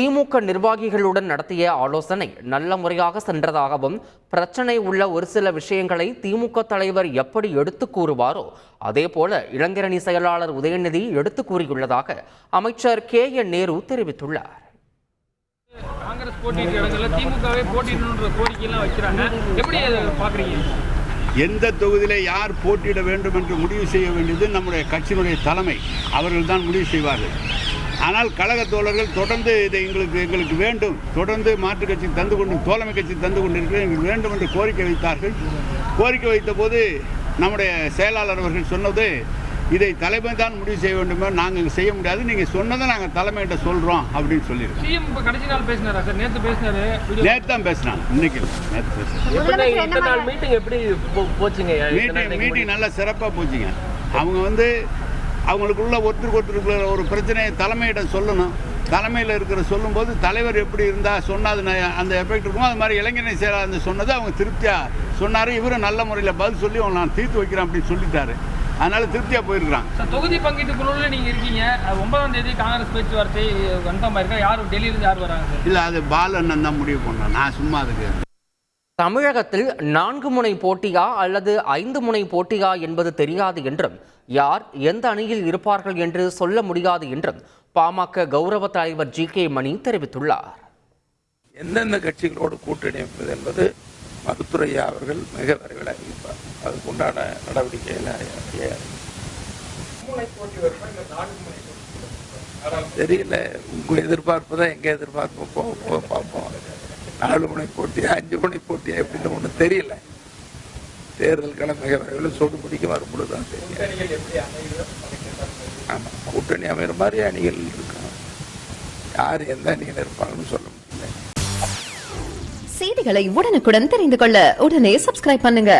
திமுக நிர்வாகிகளுடன் நடத்திய ஆலோசனை நல்ல முறையாக சென்றதாகவும் பிரச்சனை உள்ள ஒரு சில விஷயங்களை திமுக தலைவர் எப்படி எடுத்து கூறுவாரோ அதேபோல இளைஞரணி செயலாளர் உதயநிதி எடுத்து கூறியுள்ளதாக அமைச்சர் கே என் நேரு தெரிவித்துள்ளார். காங்கிரஸ் போட்டியிட்ட இடங்கள்ல திமுகவே போட்டியிடணுன்ற கோரிக்கையெல்லாம் வைக்கிறாங்க. எப்படி அதை பாக்குறீங்க எந்த தொகுதியிலே யார் போட்டியிட வேண்டும் என்று முடிவு செய்ய வேண்டியது நம்முடைய கட்சியினுடைய தலைமை. அவர்கள் தான் முடிவு செய்வார்கள். ஆனால் கழக தோழர்கள் தொடர்ந்து இதை எங்களுக்கு எங்களுக்கு வேண்டும். தொடர்ந்து மாற்றுக் கட்சி தந்து கொண்டு தோழமை கட்சி தந்து கொண்டிருக்கிறது எங்களுக்கு வேண்டும் என்று கோரிக்கை வைத்தார்கள். கோரிக்கை வைத்த போது நம்முடைய செயலாளர் அவர்கள் சொன்னது இதை தலைமை தான் முடிவு செய்ய வேண்டுமே? நாங்கள் செய்ய முடியாது. நீங்கள் சொன்னதை நாங்கள் தலைமையிட்ட சொல்கிறோம் அப்படின்னு சொல்லியிருக்கோம் சிஎம் இப்ப கடைசி நாள் பேசினாரா சார்? நேத்து பேசினாரு நேற்று தான் பேசினாங்க. இன்னைக்கு நேற்று பேசினாங்க. மீட்டிங் எப்படி போச்சுங்க? மீட்டிங் மீட்டிங் நல்லா சிறப்பாக போச்சுங்க. அவங்க வந்து அவங்களுக்குள்ள ஒருத்தருக்கு ஒருத்தருக்குள்ள ஒரு பிரச்சனையை தலைமையிடம் சொல்லணும். தலைமையில் இருக்கிற சொல்லும்போது தலைவர் எப்படி இருந்தால் சொன்னாது ந- அந்த எஃபெக்ட் இருக்கும் அது மாதிரி இளைஞரணி செயலாளர் அந்த சொன்னது அவங்க திருப்தியாக சொன்னார். இவரும் நல்ல முறையில் பதில் சொல்லி அவங்க நான் தீர்த்து வைக்கிறேன் அப்படின்னு சொல்லிட்டாரு. அதனால திருப்தியாக போயிருக்கிறாங்க சார் தொகுதி பங்கீட்டு குழுல நீங்க இருக்கீங்க. ஒன்பதாம் தேதி காங்கிரஸ் பேச்சுவார்த்தை கன்ஃபார்ம் ஆயிருக்கா யார் டெல்லியில இருந்து யார் வராங்க? சார் இல்லை அது பாலண்ணன் தான் முடிவு பண்ணேன் நான் சும்மா அதுக்கு தமிழகத்தில் நான்கு முனை போட்டியா அல்லது ஐந்து முனை போட்டியா என்பது தெரியாது என்றும் யார் எந்த அணியில் இருப்பார்கள் என்று சொல்ல முடியாது என்றும் பாமக கௌரவ தலைவர் ஜி கே மணி தெரிவித்துள்ளார். எந்தெந்த கட்சிகளோடு கூட்டணி அமைப்பது என்பது மருத்துரையா அவர்கள் மிக விரைவில் அறிவிப்பார். அதுக்குண்டான நடவடிக்கைகளை ஐயா தெரியல. உங்க எதிர்பார்ப்பு தான் எங்க எதிர்பார்ப்பு? பார்ப்போம். நாலு மணி போட்டியா அஞ்சு மணி போட்டியா எப்படின்னு ஒன்றும் தெரியல. தேர்தல் கிழமை மிக விரைவில் சூடு பிடிக்க வரும்பொழுது தான் தெரியும். ஆமா கூட்டணி அமைகிற மாதிரி அணிகள் இருக்கும் யார் எந்த அணியில் இருப்பாங்கன்னு சொல்ல முடியல. செய்திகளை உடனுக்குடன் தெரிந்து கொள்ள உடனே சப்ஸ்கிரைப் பண்ணுங்க.